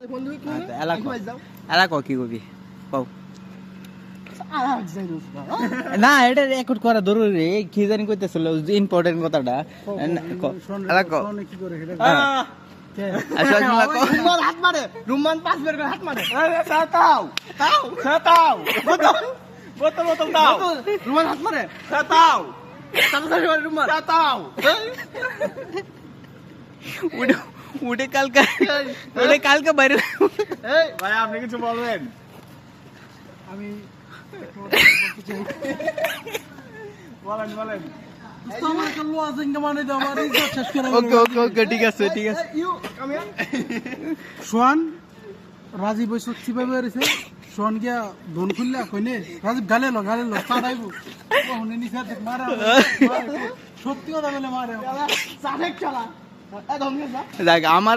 আচ্ছা, এলা। কি। কবি? কও। না এটা রেকর্ড করা জরুরি। কি জানি কইতেছিল ইম্পর্টেন্ট কথাটা। এলা হ্যাঁ। হাত মারে। রুমান পাঁচ বের করে হাত মারে। তাও তাও তাও। বোতল বোতল বোতল রুমান হাত মারে। তাও। তাড়াতাড়ি রুমান তাও। উঠে উঠে কালকে উঠে কালকে বাইরে ভাই আপনি কিছু বলবেন? আমি বলেন বলেন। মানে দাও আমার ইজ্জত শেষ করে ওকে ওকে ওকে ঠিক আছে ঠিক আছে। You come here Sohan Rajeev ওই রয়েছে সোহান গিয়া ধন খুললা কইনে রাজীব গালে লো গালে লো চাড়াইবো নিচে দেখ মারে। সত্যি কথা বলে মারে। সাদেক চালা। দেখ আমার